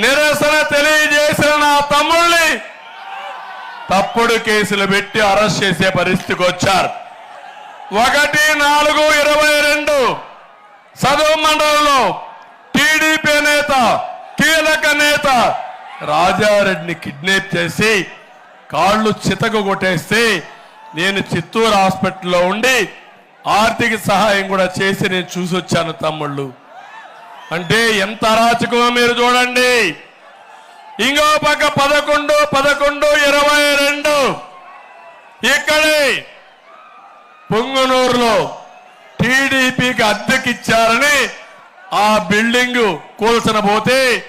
నిరసన తెలియజేసిన నా తమ్ముళ్ళని తప్పుడు కేసులు పెట్టి అరెస్ట్ చేసే పరిస్థితికి వచ్చారు. ఒకటి నాలుగు ఇరవై రెండు సదువు మండలంలో టీడీపీ నేత కీలక నేత రాజారెడ్డిని కిడ్నాప్ చేసి కాళ్ళు చితక కొట్టేస్తే నేను చిత్తూరు హాస్పిటల్లో ఉండి ఆర్థిక సహాయం కూడా చేసి నేను చూసి వచ్చాను తమ్ముళ్ళు. అంటే ఎంత అరాచకమో మీరు చూడండి. ఇంకో పక్క పదకొండు పదకొండు ఇరవై రెండు. ఇక్కడే పొంగనూరులో టీడీపీకి అద్దెకిచ్చారని ఆ బిల్డింగ్ కూల్చన పోతే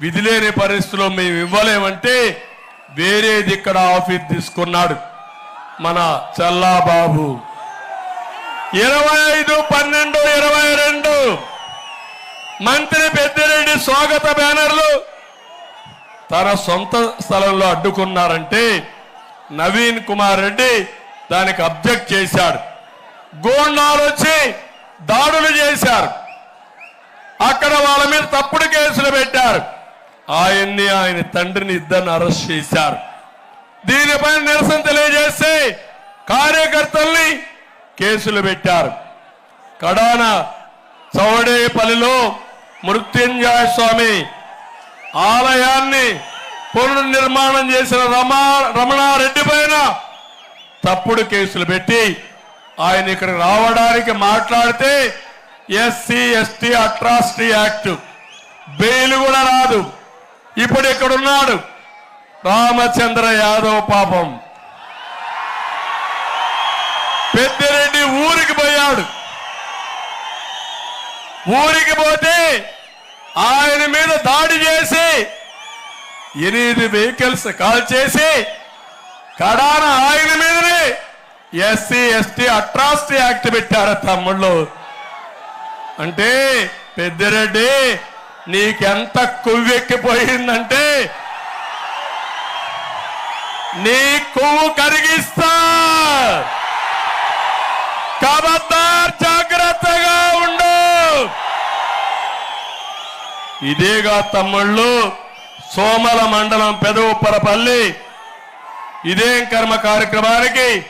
విధిలేని పరిస్థితుల్లో మేము ఇవ్వలేమంటే వేరేది ఇక్కడ ఆఫీస్ తీసుకున్నాడు మన చల్లాబాబు. ఇరవై ఐదు పన్నెండు ఇరవై రెండు. మంత్రి పెద్దిరెడ్డి స్వాగత బ్యానర్లు. తన సొంత స్థలంలో అడ్డుకున్నారంటే నవీన్ కుమార్ రెడ్డి దానికి అబ్జెక్ట్ చేశాడు. గోండాలు వచ్చి దాడులు చేశారు. అక్కడ వాళ్ళ మీద తప్పుడు కేసులు పెట్టారు. ఆయన్ని ఆయన తండ్రిని ఇద్దరిని అరెస్ట్ చేశారు. దీనిపై నిరసన తెలియజేస్తే కార్యకర్తల్ని కేసులు పెట్టారు. కడాన చౌడేపల్లిలో మృత్యుంజయ స్వామి ఆలయాన్ని పునర్నిర్మాణం చేసిన రమా రమణారెడ్డి పైన తప్పుడు కేసులు పెట్టి ఆయన ఇక్కడ రావడానికి మాట్లాడితే SC ST atrocity act bail కూడా రాదు. ఇప్పుడు ఇక్కడ ఉన్నాడు రామచంద్ర యాదవ్ పాపం. పెద్దిరెడ్డి ఊరికి పోయాడు. ఊరికి పోతే ఆయన మీద దాడి చేసి ఎనిమిది వెహికల్స్ కాల్ చేసి కడాన ఆయన మీదనే ఎస్సీ ఎస్టీ అట్రాసిటీ యాక్ట్ పెట్టారు తమ్ముళ్ళు? అంటే పెద్దిరెడ్డి నీకెంత కొవ్వెక్కిపోయిందంటే నీ కొవ్వు కరిగిస్తా! కబద్దార్ జాగ్రత్తగా ఉండు ఇదేగా తమ్ముళ్ళు సోమల మండలం పెదవుప్పరపల్లి ఇదేం కర్మ కార్యక్రమానికి?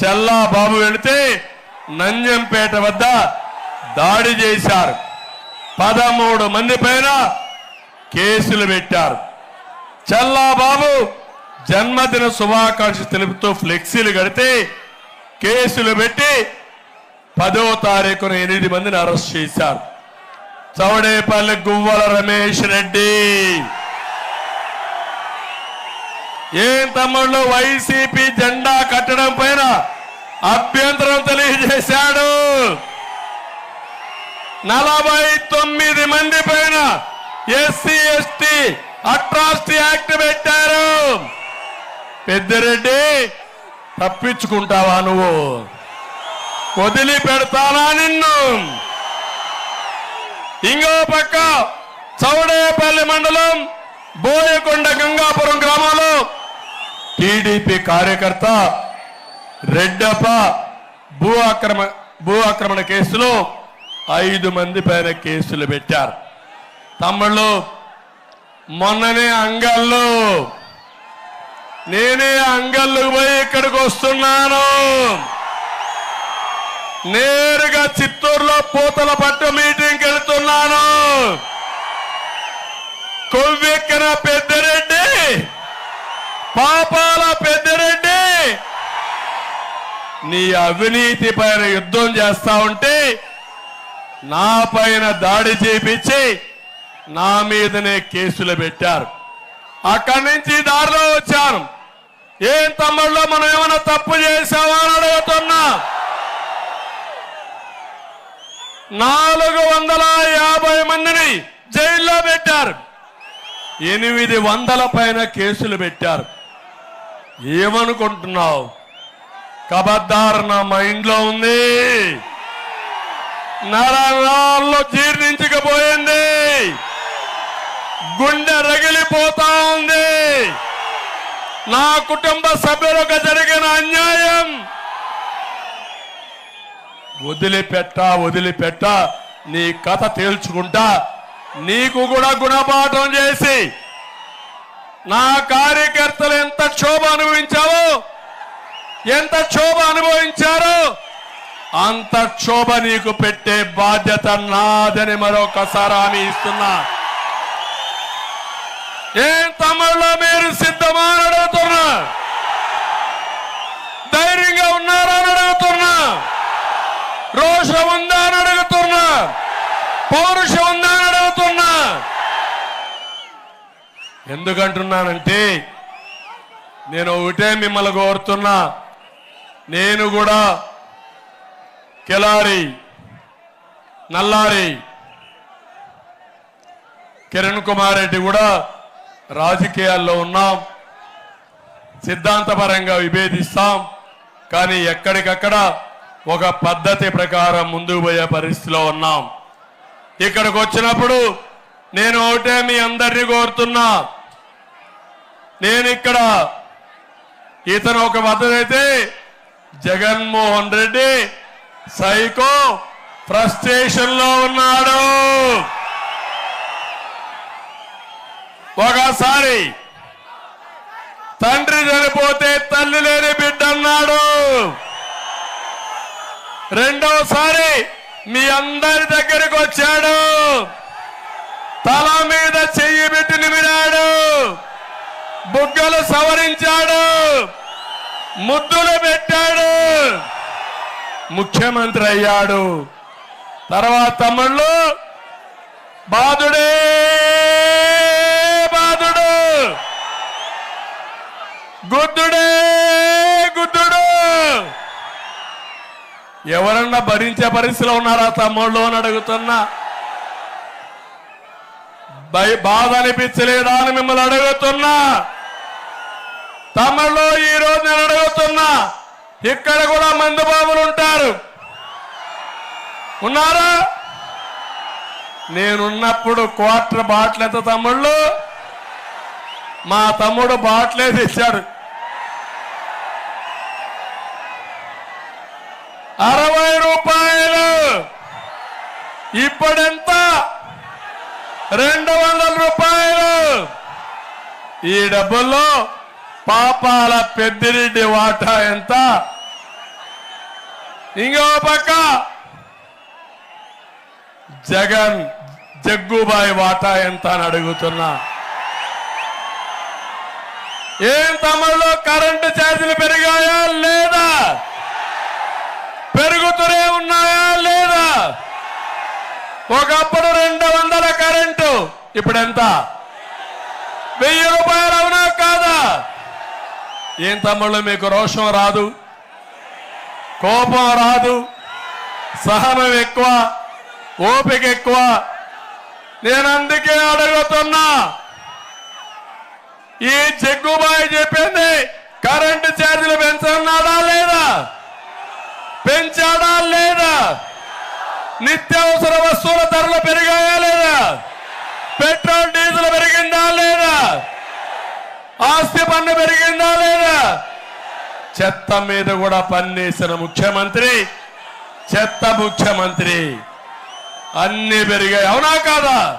చెల్లా బాబు వెళితే నంజంపేట వద్ద దాడి చేశారు. పదమూడు మంది పైన కేసులు పెట్టారు. చెల్లాబాబు జన్మదిన శుభాకాంక్ష తెలుపుతూ ఫ్లెక్సీలు కడితే కేసులు పెట్టి పదో తారీఖున ఎనిమిది మందిని అరెస్ట్ చేశారు. చౌడేపల్లి గువ్వల రమేష్ రెడ్డి. ఏం తమ్ముళ్ళు వైసీపీ జెండా కట్టడం పైన అభ్యంతరం తెలియజేశాడు. నలభై తొమ్మిది మంది పైన ఎస్సీ ఎస్టీ అట్రాసిటీ యాక్ట్ పెట్టారు. పెద్దిరెడ్డి తప్పించుకుంటావా నువ్వు? వదిలి పెడతానా నిన్ను? ఇంకో పక్క చౌడేపల్లి మండలం బోయకొండ గంగాపురం గ్రామంలో టీడీపీ కార్యకర్త రెడ్డప్ప భూ ఆక్రమ భూ ఆక్రమణ కేసులో ఐదు మంది పైన కేసులు పెట్టారు. తమ్ముళ్ళు మొన్ననే అంగల్లో నేనే అంగళ్ళు పోయి ఇక్కడికి వస్తున్నాను. నేరుగా చిత్తూరులో పూతల పట్టు మీటింగ్కి కొవ్వెక్కిన పెద్దరెడ్డి పాపాల పెద్దరెడ్డి. నీ అవినీతి పైన యుద్ధం చేస్తా ఉంటే నా పైన దాడి చేపించి నా మీదనే కేసులు పెట్టారు. అక్కడి నుంచి దారిలో వచ్చాను. ఏం తమ్ముళ్ళో మనం ఏమైనా తప్పు చేసావా అని అడుగుతున్నా. నాలుగు వందల యాభై మందిని జైల్లో పెట్టారు. ఎనిమిది వందల పైన కేసులు పెట్టారు. ఏమనుకుంటున్నావు? కబద్దార్ నా మైండ్లో ఉంది. నరాల్లో జీర్ణించకపోయింది. గుండె రగిలిపోతా ఉంది. నా కుటుంబ సభ్యులకు జరిగిన అన్యాయం వదిలిపెట్ట వదిలిపెట్ట. నీ కథ తేల్చుకుంటా. నీకు కూడా గుణపాఠం చేసి. నా కార్యకర్తలు ఎంత క్షోభ అనుభవించావో ఎంత క్షోభ అనుభవించారో అంత క్షోభ నీకు పెట్టే బాధ్యత నాదని మరొకసారి హామీ ఇస్తున్నా. ఏం తమ్ముళ్ళ మీరు సిద్ధమా అని అడుగుతున్నా ధైర్యంగా ఉన్నారా అని అడుగుతున్నా రోషం ఉందా అని అడుగుతున్నా. పౌరుషం ఉందా అని అడుగుతున్నా. ఎందుకంటున్నానంటే నేను ఒకటే మిమ్మల్ని కోరుతున్నా. నేను కూడా కెలారి నల్లారి కిరణ్ కుమార్ రెడ్డి కూడా రాజకీయాల్లో ఉన్నాం. సిద్ధాంతపరంగా విభేదిస్తాం. కానీ ఎక్కడికక్కడ ఒక పద్ధతి ప్రకారం ముందుకు పోయే పరిస్థితిలో ఉన్నాం. ఇక్కడికి వచ్చినప్పుడు నేను ఒకటే మీ అందరినీ కోరుతున్నా. నేను ఇక్కడ ఇతను ఒక పద్ధతి అయితే జగన్మోహన్ రెడ్డి సైకో ఫ్రస్ట్రేషన్లో ఉన్నాడు. ఒకసారి తండ్రి చనిపోతే తల్లి లేని బిడ్డ అన్నాడు. రెండవసారి మీ అందరి దగ్గరకు వచ్చాడు. తల మీద చెయ్యి పెట్టి నిమిరాడు. బుగ్గలు సవరించాడు. ముద్దులు పెట్టాడు. ముఖ్యమంత్రి అయ్యాడు. తర్వాత తమ్ముళ్ళు బాధుడే బాధుడు గుద్దుడే గుద్దుడు. ఎవరన్నా భరించే పరిస్థితిలో ఉన్నారా తమ్ముళ్ళు అని అడుగుతున్నా. భయ బాధ అనిపించలేదా అని మిమ్మల్ని అడుగుతున్నా. తమ్ముళ్ళు ఈ రోజు నేను అడుగుతున్నా ఇక్కడ కూడా మందు బాబులు ఉంటారు. ఉన్నారా? నేనున్నప్పుడు క్వార్టర్ బాటిల్ ఎంత తమ్ముళ్ళు? మా తమ్ముడు బాటిలే తెచ్చాడు. అరవై రూపాయలు. ఇప్పుడెంత? రెండు వందల రూపాయలు. ఈ డబ్బుల్లో పాపాల పెద్దిరెడ్డి వాటా ఎంత? ఇంకో పక్క జగన్ జగ్గుబాయి వాటా ఎంత అని అడుగుతున్నా. ఏం తమలో కరెంటు ఛార్జీలు పెరిగాయా లేదా పెరుగుతూనే ఉన్నాయా లేదా ఒకప్పుడు రెండు వందల కరెంటు. ఇప్పుడు ఎంత వెయ్యి రూపాయలు అవునా కాదా? ఏం తమ్ముళ్ళు మీకు రోషం రాదు? కోపం రాదు? సహనం ఎక్కువ? ఓపిక ఎక్కువ? నేను అందుకే అడుగుతున్నా. ఈ జగ్గుబాయి చెప్పింది కరెంటు ఛార్జీలు పెంచన్నాడా లేదా? పెంచాడా లేదా? నిత్యావసర వస్తువుల ధరలు పెరిగాయా లేదా? పెట్రోల్ డీజిల్ పెరిగిందా లేదా? ఆస్తి పన్ను పెరిగిందా లేదా? చెత్త మీద కూడా పన్నేసిన ముఖ్యమంత్రి చెత్త ముఖ్యమంత్రి. అన్ని పెరిగాయి. అవునా కాదా?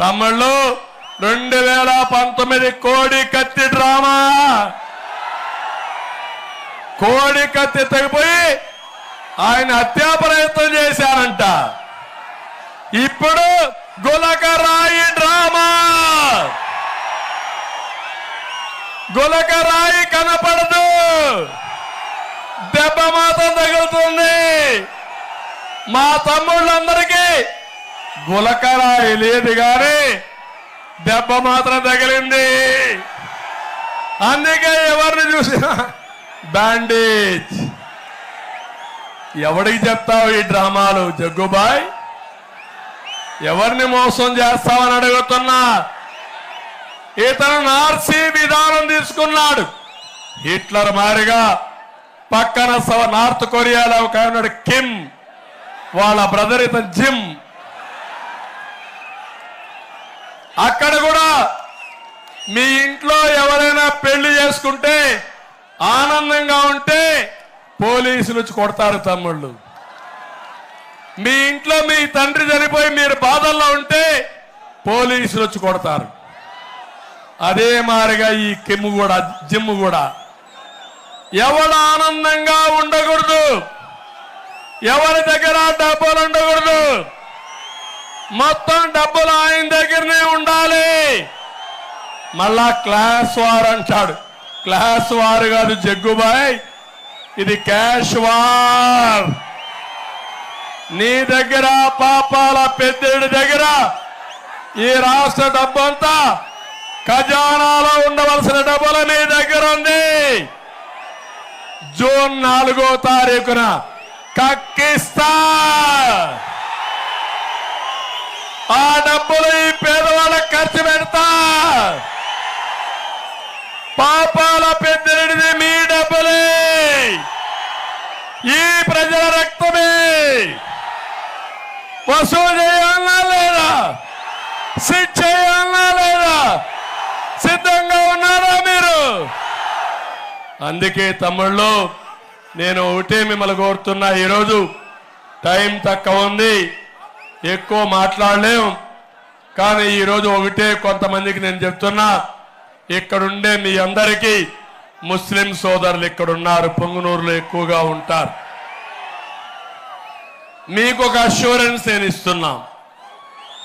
తమ్ముళ్ళు రెండు వేల పంతొమ్మిది కోడి కత్తి డ్రామా. కోడి కత్తి తెగిపోయి ఆయన హత్యా ప్రయత్నం చేశారంట. ఇప్పుడు గులకరాయి డ్రామా. గులకరాయి కనపడదు. దెబ్బ మాత్రం తగులుతుంది. మా తమ్ముళ్ళందరికీ గులకరాయి లేదు కానీ దెబ్బ మాత్రం తగిలింది. అందుకే ఎవరిని చూసినా బ్యాండేజ్. ఎవడికి చెప్తావు ఈ డ్రామాలు? జగ్గుబాయ్ ఎవరిని మోసం చేస్తావని అడుగుతున్నా? ఇతను నార్సీ విధానం తీసుకున్నాడు. హిట్లర్ మారిగా పక్కన సవ నార్త్ కొరియాలో ఒక ఉన్నాడు కిమ్. వాళ్ళ బ్రదర్ ఇతను జిమ్. అక్కడ కూడా మీ ఇంట్లో ఎవరైనా పెళ్ళి చేసుకుంటే ఆనందంగా ఉంటే పోలీసులు వచ్చి కొడతారు తమ్ముళ్ళు. మీ ఇంట్లో మీ తండ్రి చనిపోయి మీరు బాధల్లో ఉంటే పోలీసులు వచ్చి కొడతారు. అదే మారిగా ఈ కిమ్ము కూడా జిమ్ము కూడా. ఎవడు ఆనందంగా ఉండకూడదు. ఎవరి దగ్గర డబ్బులు ఉండకూడదు. మొత్తం డబ్బులు ఆయన దగ్గరనే ఉండాలి. మళ్ళా క్లాస్ వార్ అంటాడు. క్లాస్ వారు కాదు జగ్గుబాయ్. ఇది క్యాష్ వార్ నీ దగ్గర పాపాల పెద్దడి దగ్గర ఈ రాష్ట్ర డబ్బంతా ఖజానాలో ఉండవలసిన డబ్బులు నీ దగ్గర ఉంది. జూన్ నాలుగో తారీఖున కక్కిస్తా ఆ డబ్బులు ఈ పేదవాళ్ళకి ఖర్చు పెడతా పాపాల పెద్దడిది మీ డబ్బులే. ఈ ప్రజల రక్తమే. వసూలు చేయాలన్నా లేదా? సిట్ చేయాలన్నా లేదా? సిద్ధంగా ఉన్నారా మీరు? అందుకే తమ్ముళ్ళు నేను ఒకటే మిమ్మల్ని కోరుతున్నా. ఈరోజు టైం తక్కువ ఉంది. ఎక్కువ మాట్లాడలేం. కానీ ఈరోజు ఒకటే కొంతమందికి నేను చెప్తున్నా. ఇక్కడుండే మీ అందరికీ ముస్లిం సోదరులు ఇక్కడున్నారు పొంగునూరులో ఎక్కువగా ఉంటారు. మీకు ఒక అష్యూరెన్స్ నేను ఇస్తున్నాం.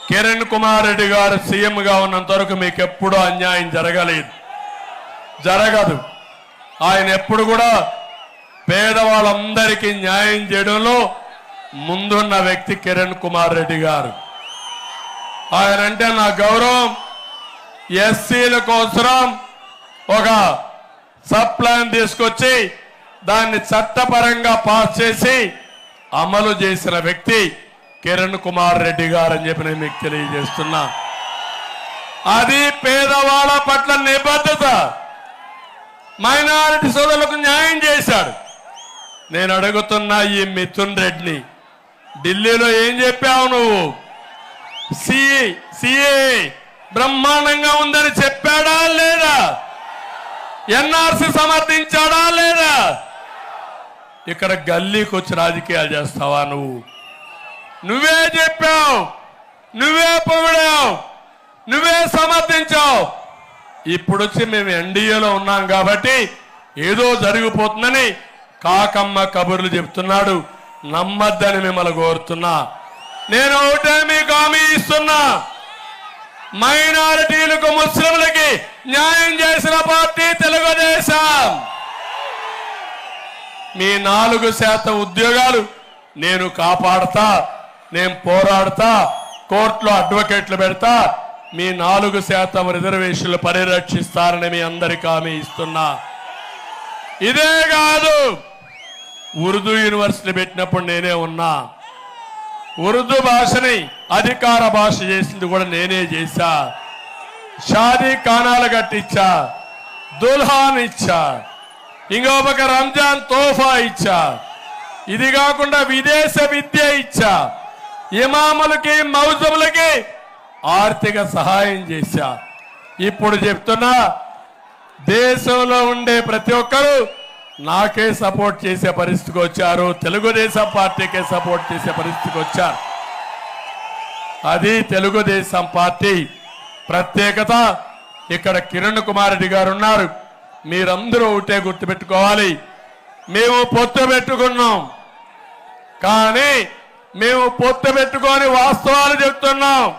కిరణ్ కుమార్ రెడ్డి గారు సీఎంగా ఉన్నంత వరకు మీకు ఎప్పుడూ అన్యాయం జరగలేదు. జరగదు. ఆయన ఎప్పుడు కూడా పేదవాళ్ళందరికీ న్యాయం చేయడంలో ముందున్న వ్యక్తి కిరణ్ కుమార్ రెడ్డి గారు. ఆయన అంటే నా గౌరవం. ఎస్సీల కోసం ఒక సబ్ ప్లాన్ తీసుకొచ్చి దాన్ని చట్టపరంగా పాస్ చేసి అమలు చేసిన వ్యక్తి కిరణ్ కుమార్ రెడ్డి గారు అని చెప్పి నేను మీకు తెలియజేస్తున్నా. అది పేదవాళ్ళ పట్ల నిబద్ధత. మైనారిటీ సోదరులకు న్యాయం చేశాడు. నేను అడుగుతున్నా ఈ మిథున్ రెడ్డిని. ఢిల్లీలో ఏం చెప్పావు నువ్వు? సిఏ సిఏ బ్రహ్మాండంగా ఉందని చెప్పాడా లేదా? ఎన్ఆర్సి సమర్థించాడా లేదా? ఇక్కడ గల్లీకి వచ్చి రాజకీయాలు చేస్తావా నువ్వు? నువ్వే చెప్పావు నువ్వే పొగిడావు నువ్వే సమర్థించావు. ఇప్పుడు వచ్చి మేము ఎన్డీఏలో ఉన్నాం కాబట్టి ఏదో జరిగిపోతుందని కాకమ్మ కబుర్లు చెప్తున్నాడు. నమ్మద్దని మిమ్మల్ని కోరుతున్నా. నేను ఒకటే మీకు హామీ ఇస్తున్నా. మైనారిటీలకు ముస్లింలకి న్యాయం చేసిన పార్టీ తెలుగుదేశం. మీ నాలుగు శాతం ఉద్యోగాలు నేను కాపాడతా నేను పోరాడతా కోర్టులో అడ్వకేట్లు పెడతా మీ నాలుగు శాతం రిజర్వేషన్లు పరిరక్షిస్తారని మీ అందరికీ హామీ ఇస్తున్నా. ఇదే కాదు ఉర్దూ యూనివర్సిటీ పెట్టినప్పుడు నేనే ఉన్నా. ఉర్దూ భాషని అధికార భాష చేసింది కూడా నేనే చేశా. షాదీ కానాలు కట్టించా. దుల్హాన్ ఇచ్చా. ఇంకొక రంజాన్ తోఫా ఇచ్చా. ఇది కాకుండా విదేశ విద్య ఇచ్చా. ఇమాములకి మౌజములకి ఆర్థిక సహాయం చేశా. ఇప్పుడు చెప్తున్నా దేశంలో ఉండే ప్రతి ఒక్కరూ నాకే సపోర్ట్ చేసే పరిస్థితికి వచ్చారు. తెలుగుదేశం పార్టీకే సపోర్ట్ చేసే పరిస్థితికి వచ్చారు. అది తెలుగుదేశం పార్టీ ప్రత్యేకత. ఇక్కడ కిరణ్ కుమార్ రెడ్డి గారు ఉన్నారు. మీరందరూ ఒకటే గుర్తుపెట్టుకోవాలి. మేము పొత్తు పెట్టుకున్నాం. కానీ మేము పొత్తు పెట్టుకొని వాస్తవాలు చెప్తున్నాం.